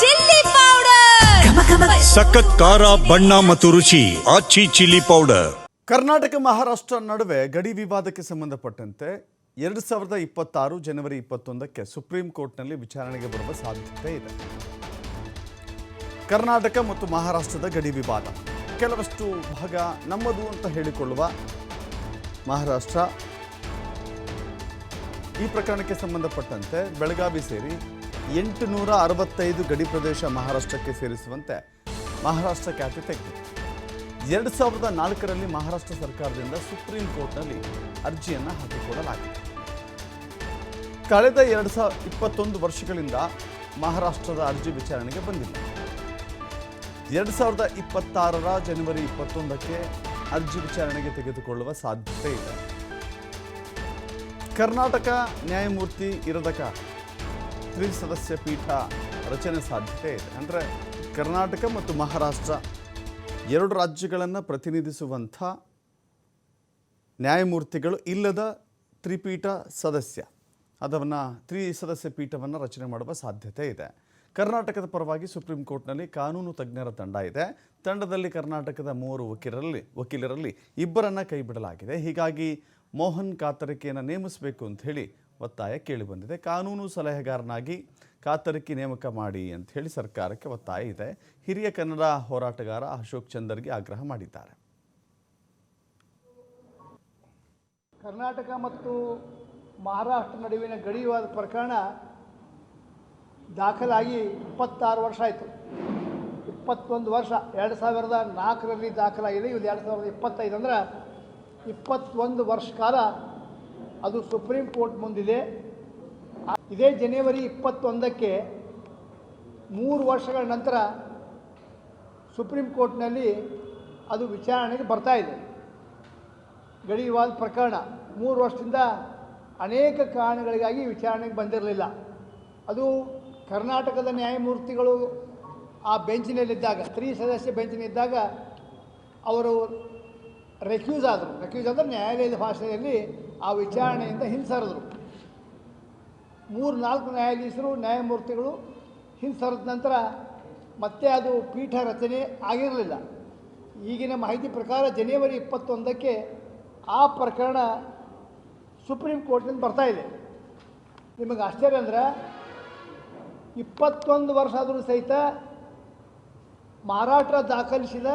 Chilli powder. ಸಖತ್ ಖಾರ ಬಣ್ಣ ಮತ್ತು ರುಚಿ ಆಚಿ ಚಿಲ್ಲಿ ಪೌಡರ್. ಕರ್ನಾಟಕ ಮಹಾರಾಷ್ಟ್ರ ನಡುವೆ ಗಡಿ ವಿವಾದಕ್ಕೆ ಸಂಬಂಧಪಟ್ಟಂತೆ ಎರಡು ಸಾವಿರದ ಇಪ್ಪತ್ತಾರು ಜನವರಿ ಇಪ್ಪತ್ತೊಂದಕ್ಕೆ ಸುಪ್ರೀಂ ಕೋರ್ಟ್ನಲ್ಲಿ ವಿಚಾರಣೆಗೆ ಬರುವ ಸಾಧ್ಯತೆ ಇದೆ. ಕರ್ನಾಟಕ ಮತ್ತು ಮಹಾರಾಷ್ಟ್ರದ ಗಡಿ ವಿವಾದ. ಕೆಲವಷ್ಟು ಭಾಗ ನಮ್ಮದು ಅಂತ ಹೇಳಿಕೊಳ್ಳುವ ಮಹಾರಾಷ್ಟ್ರ ಈ ಪ್ರಕರಣಕ್ಕೆ ಸಂಬಂಧಪಟ್ಟಂತೆ ಬೆಳಗಾವಿ ಸೇರಿ ಎಂಟು ನೂರ ಅರವತ್ತೈದು ಗಡಿ ಪ್ರದೇಶ ಮಹಾರಾಷ್ಟ್ರಕ್ಕೆ ಸೇರಿಸುವಂತೆ ಮಹಾರಾಷ್ಟ್ರ ಖ್ಯಾತಿ ತೆಗೆದು ಎರಡು ಸಾವಿರದ ನಾಲ್ಕರಲ್ಲಿ ಮಹಾರಾಷ್ಟ್ರ ಸರ್ಕಾರದಿಂದ ಸುಪ್ರೀಂ ಕೋರ್ಟ್ನಲ್ಲಿ ಅರ್ಜಿಯನ್ನು ಹಾಕಿಕೊಡಲಾಗಿದೆ. ಕಳೆದ ಎರಡು ಸಾವಿರ ಇಪ್ಪತ್ತೊಂದು ವರ್ಷಗಳಿಂದ ಮಹಾರಾಷ್ಟ್ರದ ಅರ್ಜಿ ವಿಚಾರಣೆಗೆ ಬಂದಿಲ್ಲ. ಎರಡು ಸಾವಿರದ ಇಪ್ಪತ್ತಾರರ ಜನವರಿ ಇಪ್ಪತ್ತೊಂದಕ್ಕೆ ಅರ್ಜಿ ವಿಚಾರಣೆಗೆ ತೆಗೆದುಕೊಳ್ಳುವ ಸಾಧ್ಯತೆ ಇದೆ. ಕರ್ನಾಟಕ ನ್ಯಾಯಮೂರ್ತಿ ಇರದಕ ತ್ರಿಸದಸ್ಯ ಪೀಠ ರಚನೆ ಸಾಧ್ಯತೆ ಇದೆ. ಅಂದರೆ ಕರ್ನಾಟಕ ಮತ್ತು ಮಹಾರಾಷ್ಟ್ರ ಎರಡು ರಾಜ್ಯಗಳನ್ನು ಪ್ರತಿನಿಧಿಸುವಂಥ ನ್ಯಾಯಮೂರ್ತಿಗಳು ಇಲ್ಲದ ತ್ರಿಪೀಠ ಸದಸ್ಯ. ಅದನ್ನು ತ್ರಿ ಸದಸ್ಯ ಪೀಠವನ್ನು ರಚನೆ ಮಾಡುವ ಸಾಧ್ಯತೆ ಇದೆ. ಕರ್ನಾಟಕದ ಪರವಾಗಿ ಸುಪ್ರೀಂ ಕೋರ್ಟ್ನಲ್ಲಿ ಕಾನೂನು ತಜ್ಞರ ತಂಡ ಇದೆ. ತಂಡದಲ್ಲಿ ಕರ್ನಾಟಕದ ಮೂವರು ವಕೀಲರಲ್ಲಿ ವಕೀಲರಲ್ಲಿ ಇಬ್ಬರನ್ನು ಕೈಬಿಡಲಾಗಿದೆ. ಹೀಗಾಗಿ ಮೋಹನ್ ಕಾತರಿಕೆಯನ್ನು ನೇಮಿಸಬೇಕು ಅಂತ ಹೇಳಿ ಒತ್ತಾಯ ಕೇಳಿಬಂದಿದೆ ಕಾನೂನು ಸಲಹೆಗಾರನಾಗಿ ಕಾತರಿಕೆ ನೇಮಕ ಮಾಡಿ ಅಂತ ಹೇಳಿ ಸರ್ಕಾರಕ್ಕೆ ಒತ್ತಾಯ ಇದೆ. ಹಿರಿಯ ಕನ್ನಡ ಹೋರಾಟಗಾರ ಅಶೋಕ್ ಚಂದರ್ಗೆ ಆಗ್ರಹ ಮಾಡಿದ್ದಾರೆ. ಕರ್ನಾಟಕ ಮತ್ತು ಮಹಾರಾಷ್ಟ್ರ ನಡುವಿನ ಗಡಿ ಪ್ರಕರಣ ದಾಖಲಾಗಿ ಇಪ್ಪತ್ತಾರು ವರ್ಷ ಆಯಿತು. ಇಪ್ಪತ್ತೊಂದು ವರ್ಷ, ಎರಡು ಸಾವಿರದ ನಾಲ್ಕರಲ್ಲಿ ದಾಖಲಾಗಿದೆ. ಇದು ಎರಡು ಸಾವಿರದ ಇಪ್ಪತ್ತೈದು ಅಂದ್ರೆ ಇಪ್ಪತ್ತೊಂದು ವರ್ಷ ಕಾಲ ಅದು ಸುಪ್ರೀಂ ಕೋರ್ಟ್ ಮುಂದಿದೆ. ಇದೇ ಜನವರಿ ಇಪ್ಪತ್ತೊಂದಕ್ಕೆ ಮೂರು ವರ್ಷಗಳ ನಂತರ ಸುಪ್ರೀಂ ಕೋರ್ಟ್ನಲ್ಲಿ ಅದು ವಿಚಾರಣೆಗೆ ಬರ್ತಾ ಇದೆ. ಗಡಿ ವಿವಾದ ಪ್ರಕರಣ ಮೂರು ವರ್ಷದಿಂದ ಅನೇಕ ಕಾರಣಗಳಿಗಾಗಿ ವಿಚಾರಣೆಗೆ ಬಂದಿರಲಿಲ್ಲ. ಅದು ಕರ್ನಾಟಕದ ನ್ಯಾಯಮೂರ್ತಿಗಳು ಆ ಬೆಂಚಿನಲ್ಲಿದ್ದಾಗ, ಸ್ತ್ರೀ ಸದಸ್ಯ ಬೆಂಚಿನಿದ್ದಾಗ ಅವರು ರೆಕ್ಯೂಸ್ ಆದರು. ರೆಕ್ಯೂಸ್ ಅಂದರೆ ನ್ಯಾಯಾಲಯದ ಭಾಷೆಯಲ್ಲಿ ಆ ವಿಚಾರಣೆಯಿಂದ ಹಿಂಸರಿದ್ರು. ಮೂರು ನಾಲ್ಕು ನ್ಯಾಯಾಧೀಶರು, ನ್ಯಾಯಮೂರ್ತಿಗಳು ಹಿಂಸರಿದ ನಂತರ ಮತ್ತೆ ಅದು ಪೀಠ ರಚನೆ ಆಗಿರಲಿಲ್ಲ. ಈಗಿನ ಮಾಹಿತಿ ಪ್ರಕಾರ ಜನವರಿ ಇಪ್ಪತ್ತೊಂದಕ್ಕೆ ಆ ಪ್ರಕರಣ ಸುಪ್ರೀಂ ಕೋರ್ಟ್ನಿಂದ ಬರ್ತಾ ಇದೆ. ನಿಮಗೆ ಆಶ್ಚರ್ಯ ಅಂದ್ರೆ ಇಪ್ಪತ್ತೊಂದು ವರ್ಷ ಆದರೂ ಸಹಿತ ಮಹಾರಾಷ್ಟ್ರ ದಾಖಲಿಸಿದ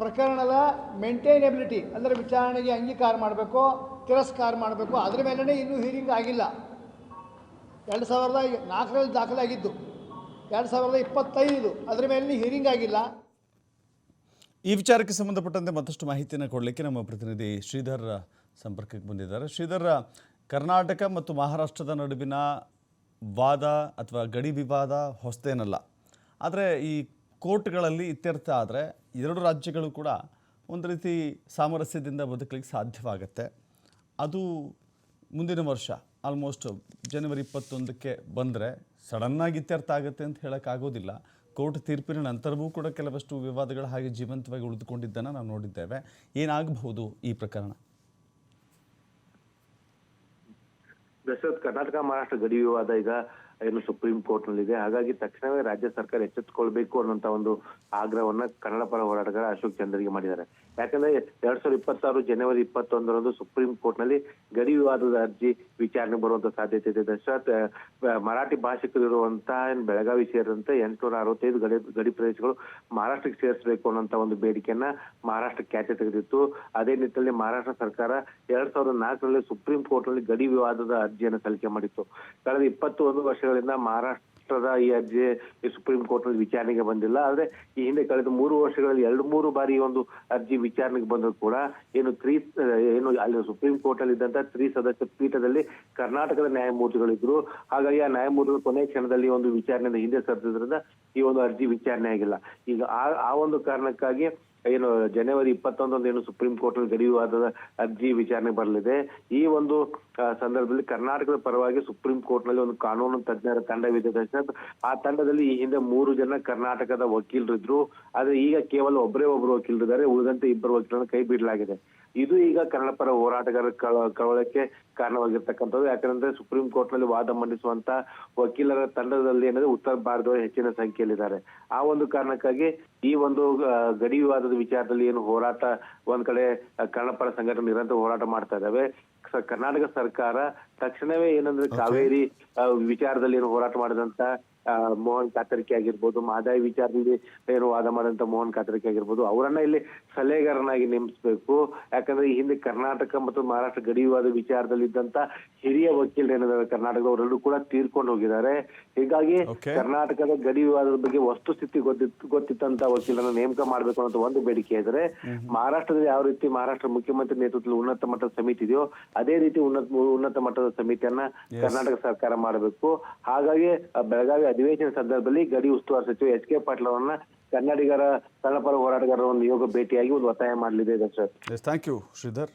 ಪ್ರಕರಣದ ಮೇಂಟೈನಬಿಲಿಟಿ ಅಂದರೆ ವಿಚಾರಣೆಗೆ ಅಂಗೀಕಾರ ಮಾಡಬೇಕು, ತಿರಸ್ಕಾರ ಮಾಡಬೇಕು, ಅದರ ಮೇಲೇ ಇನ್ನೂ ಹೀರಿಂಗ್ ಆಗಿಲ್ಲ. ಎರಡು ಸಾವಿರದ ನಾಲ್ಕರಲ್ಲಿ ದಾಖಲಾಗಿದ್ದು, ಎರಡು ಸಾವಿರದ ಇಪ್ಪತ್ತೈದು ಅದರ ಮೇಲೆ ಹೀರಿಂಗ್ ಆಗಿಲ್ಲ. ಈ ವಿಚಾರಕ್ಕೆ ಸಂಬಂಧಪಟ್ಟಂತೆ ಮತ್ತಷ್ಟು ಮಾಹಿತಿಯನ್ನು ಕೊಡಲಿಕ್ಕೆ ನಮ್ಮ ಪ್ರತಿನಿಧಿ ಶ್ರೀಧರ್ ಸಂಪರ್ಕಕ್ಕೆ ಬಂದಿದ್ದಾರೆ. ಶ್ರೀಧರ್, ಕರ್ನಾಟಕ ಮತ್ತು ಮಹಾರಾಷ್ಟ್ರದ ನಡುವಿನ ವಾದ ಅಥವಾ ಗಡಿ ವಿವಾದ ಹೊಸತೇನಲ್ಲ ಆದರೆ ಈ ಕೋರ್ಟ್ಗಳಲ್ಲಿ ಇತ್ಯರ್ಥ ಆದರೆ ಎರಡು ರಾಜ್ಯಗಳು ಕೂಡ ಒಂದು ರೀತಿ ಸಾಮರಸ್ಯದಿಂದ ಬದುಕಲಿಕ್ಕೆ ಸಾಧ್ಯವಾಗತ್ತೆ. ಅದು ಮುಂದಿನ ವರ್ಷ ಆಲ್ಮೋಸ್ಟ್ ಜನವರಿ ಇಪ್ಪತ್ತೊಂದಕ್ಕೆ ಬಂದರೆ ಸಡನ್ನಾಗಿ ಇತ್ಯರ್ಥ ಆಗುತ್ತೆ ಅಂತ ಹೇಳೋಕ್ಕಾಗೋದಿಲ್ಲ. ಕೋರ್ಟ್ ತೀರ್ಪಿನ ನಂತರವೂ ಕೂಡ ಕೆಲವಷ್ಟು ವಿವಾದಗಳು ಹಾಗೆ ಜೀವಂತವಾಗಿ ಉಳಿದುಕೊಂಡಿದ್ದನ್ನು ನಾವು ನೋಡಿದ್ದೇವೆ. ಏನಾಗಬಹುದು ಈ ಪ್ರಕರಣ? ದಶರಥ್ ಕರ್ನಾಟಕ ಮಹಾರಾಷ್ಟ್ರ ಗಡಿ ವಿವಾದ ಈಗ ಏನು ಸುಪ್ರೀಂ ಕೋರ್ಟ್ ನಲ್ಲಿದೆ ಹಾಗಾಗಿ ತಕ್ಷಣವೇ ರಾಜ್ಯ ಸರ್ಕಾರ ಎಚ್ಚೆತ್ತುಕೊಳ್ಬೇಕು ಅನ್ನೋಂತ ಒಂದು ಆಗ್ರಹವನ್ನ ಕನ್ನಡ ಪರ ಹೋರಾಟಗಾರ ಅಶೋಕ್ ಚಂದ್ರಿಗೆ ಮಾಡಿದ್ದಾರೆ. ಯಾಕಂದ್ರೆ ಎರಡ್ ಸಾವಿರದ ಇಪ್ಪತ್ತಾರು ಜನವರಿ ಇಪ್ಪತ್ತೊಂದರಂದು ಸುಪ್ರೀಂ ಕೋರ್ಟ್ನಲ್ಲಿ ಗಡಿ ವಿವಾದದ ಅರ್ಜಿ ವಿಚಾರಣೆ ಬರುವಂತ ಸಾಧ್ಯತೆ ಇದೆ. ದಶರಥ್ ಮರಾಠಿ ಭಾಷಿಕರಿರುವಂತಹ ಬೆಳಗಾವಿ ಸೇರಿದಂತೆ ಎಂಟುನೂರ ಅರವತ್ತೈದು ಗಡಿ ಗಡಿ ಪ್ರದೇಶಗಳು ಮಹಾರಾಷ್ಟ್ರಕ್ಕೆ ಸೇರಿಸಬೇಕು ಅನ್ನೋಂತ ಒಂದು ಬೇಡಿಕೆಯನ್ನ ಮಹಾರಾಷ್ಟ್ರ ಖ್ಯಾತಿ ತೆಗೆದಿತ್ತು. ಅದೇ ನಿಟ್ಟಿನಲ್ಲಿ ಮಹಾರಾಷ್ಟ್ರ ಸರ್ಕಾರ ಎರಡ್ ಸಾವಿರದ ನಾಲ್ಕರಲ್ಲಿ ಸುಪ್ರೀಂ ಕೋರ್ಟ್ನಲ್ಲಿ ಗಡಿ ವಿವಾದದ ಅರ್ಜಿಯನ್ನು ಸಲ್ಲಿಕೆ ಮಾಡಿತ್ತು. ಕಳೆದ ಇಪ್ಪತ್ತು ಒಂದು ವರ್ಷಗಳಿಂದ ಮಹಾರಾಷ್ಟ್ರದ ಈ ಅರ್ಜಿ ಸುಪ್ರೀಂ ಕೋರ್ಟ್ನಲ್ಲಿ ವಿಚಾರಣೆಗೆ ಬಂದಿಲ್ಲ. ಆದ್ರೆ ಈ ಹಿಂದೆ ಕಳೆದ ಮೂರು ವರ್ಷಗಳಲ್ಲಿ ಎರಡು ಮೂರು ಬಾರಿ ಒಂದು ಅರ್ಜಿ ವಿಚಾರಣೆಗೆ ಬಂದರೂ ಕೂಡ ಏನು ತ್ರೀ, ಏನು ಅಲ್ಲಿ ಸುಪ್ರೀಂ ಕೋರ್ಟ್ ಅಲ್ಲಿ ಇದ್ದಂತ ತ್ರಿ ಸದಸ್ಯ ಪೀಠದಲ್ಲಿ ಕರ್ನಾಟಕದ ನ್ಯಾಯಮೂರ್ತಿಗಳಿದ್ರು. ಹಾಗಾಗಿ ಆ ನ್ಯಾಯಮೂರ್ತಿಗಳು ಕೊನೆ ಕ್ಷಣದಲ್ಲಿ ಒಂದು ವಿಚಾರಣೆಯಿಂದ ಹಿಂದೆ ಸರಿದ್ರಿಂದ ಈ ಒಂದು ಅರ್ಜಿ ವಿಚಾರಣೆ ಆಗಿಲ್ಲ. ಈಗ ಆ ಒಂದು ಕಾರಣಕ್ಕಾಗಿ ಏನು, ಜನವರಿ ಇಪ್ಪತ್ತೊಂದರಂದು ಏನು ಸುಪ್ರೀಂ ಕೋರ್ಟ್ ಗಡಿ ವಿವಾದದ ಅರ್ಜಿ ವಿಚಾರಣೆ ಬರಲಿದೆ. ಈ ಒಂದು ಸಂದರ್ಭದಲ್ಲಿ ಕರ್ನಾಟಕದ ಪರವಾಗಿ ಸುಪ್ರೀಂ ಕೋರ್ಟ್ನಲ್ಲಿ ಒಂದು ಕಾನೂನು ತಜ್ಞರ ತಂಡವಿದೆ ತಕ್ಷಣ ಆ ತಂಡದಲ್ಲಿ ಈ ಹಿಂದೆ ಮೂರು ಜನ ಕರ್ನಾಟಕದ ವಕೀಲರು ಇದ್ರು ಆದ್ರೆ ಈಗ ಕೇವಲ ಒಬ್ಬರೇ ಒಬ್ಬರು ವಕೀಲರಿದ್ದಾರೆ. ಉಳಿದಂತೆ ಇಬ್ಬರು ವಕೀಲರನ್ನು ಕೈ ಬಿಡಲಾಗಿದೆ. ಇದು ಈಗ ಕನ್ನಡ ಪರ ಹೋರಾಟಗಾರರ ಕಳ- ಕಳವಳಕ್ಕೆ ಕಾರಣವಾಗಿರ್ತಕ್ಕಂಥದ್ದು. ಯಾಕಂದ್ರೆ ಸುಪ್ರೀಂ ಕೋರ್ಟ್ನಲ್ಲಿ ವಾದ ಮಂಡಿಸುವಂತ ವಕೀಲರ ತಂಡದಲ್ಲಿ ಏನಂದ್ರೆ ಉತ್ತರ ಭಾರತದವರು ಹೆಚ್ಚಿನ ಸಂಖ್ಯೆಯಲ್ಲಿದ್ದಾರೆ. ಆ ಒಂದು ಕಾರಣಕ್ಕಾಗಿ ಈ ಒಂದು ಗಡಿ ಗಡಿ ವಿಚಾರದಲ್ಲಿ ಏನು ಹೋರಾಟ ಒಂದ್ ಕಡೆ ಆ, ಕನ್ನಡ ಪರ ಸಂಘಟನೆ ನಿರಂತರ ಹೋರಾಟ ಮಾಡ್ತಾ ಇದಾವೆ. ಕರ್ನಾಟಕ ಸರ್ಕಾರ ತಕ್ಷಣವೇ ಏನಂದ್ರೆ ಕಾವೇರಿ ವಿಚಾರದಲ್ಲಿ ಏನು ಹೋರಾಟ ಮಾಡಿದಂತ ಮೋಹನ್ ಕಾತರ್ಕಿ ಆಗಿರ್ಬೋದು ಮಾದಾಯಿ ವಿಚಾರದಲ್ಲಿ ಏನು ವಾದ ಮಾಡಿದಂತ ಮೋಹನ್ ಕಾತರ್ಕಿ ಆಗಿರ್ಬೋದು ಅವರನ್ನ ಇಲ್ಲಿ ಸಲಹೆಗಾರನಾಗಿ ನೇಮಿಸಬೇಕು. ಯಾಕಂದ್ರೆ ಈ ಹಿಂದೆ ಕರ್ನಾಟಕ ಮತ್ತು ಮಹಾರಾಷ್ಟ್ರ ಗಡಿ ವಿವಾದ ವಿಚಾರದಲ್ಲಿ ಇದ್ದಂತ ಹಿರಿಯ ವಕೀಲರು ಏನಿದ್ದಾರೆ ಕರ್ನಾಟಕದವರೆಲ್ಲರೂ ಕೂಡ ತೀರ್ಕೊಂಡು ಹೋಗಿದ್ದಾರೆ. ಹೀಗಾಗಿ ಕರ್ನಾಟಕದ ಗಡಿ ವಿವಾದದ ಬಗ್ಗೆ ವಸ್ತುಸ್ಥಿತಿ ಗೊತ್ತಿತ್ತು ಗೊತ್ತಿತ್ತಂತ ವಕೀಲರನ್ನ ನೇಮಕ ಮಾಡಬೇಕು ಅನ್ನೋ ಒಂದು ಬೇಡಿಕೆ ಇದ್ರೆ ಮಹಾರಾಷ್ಟ್ರದಲ್ಲಿ ಯಾವ ರೀತಿ ಮಹಾರಾಷ್ಟ್ರ ಮುಖ್ಯಮಂತ್ರಿ ನೇತೃತ್ವದಲ್ಲಿ ಉನ್ನತ ಮಟ್ಟದ ಸಮಿತಿ ಇದೆಯೋ ಅದೇ ರೀತಿ ಉನ್ನತ ಉನ್ನತ ಮಟ್ಟದ ಸಮಿತಿಯನ್ನ ಕರ್ನಾಟಕ ಸರ್ಕಾರ ಮಾಡಬೇಕು. ಹಾಗಾಗಿ ಬೆಳಗಾವಿ ಅಧಿವೇಶನ ಸಂದರ್ಭದಲ್ಲಿ ಗಡಿ ಉಸ್ತುವಾರಿ ಸಚಿವ ಎಚ್ ಕೆ ಪಾಟೀಲ್ ಅವರನ್ನ ಕನ್ನಡಿಗರ ಕನ್ನಡಪರ ಹೋರಾಟಗಾರರ ಒಂದು ಯೋಗ ಭೇಟಿಯಾಗಿ ಒಂದು ಒತ್ತಾಯ ಮಾಡಲಿದೆ ಸರ್ ಥ್ಯಾಂಕ್ ಯು ಶ್ರೀಧರ್.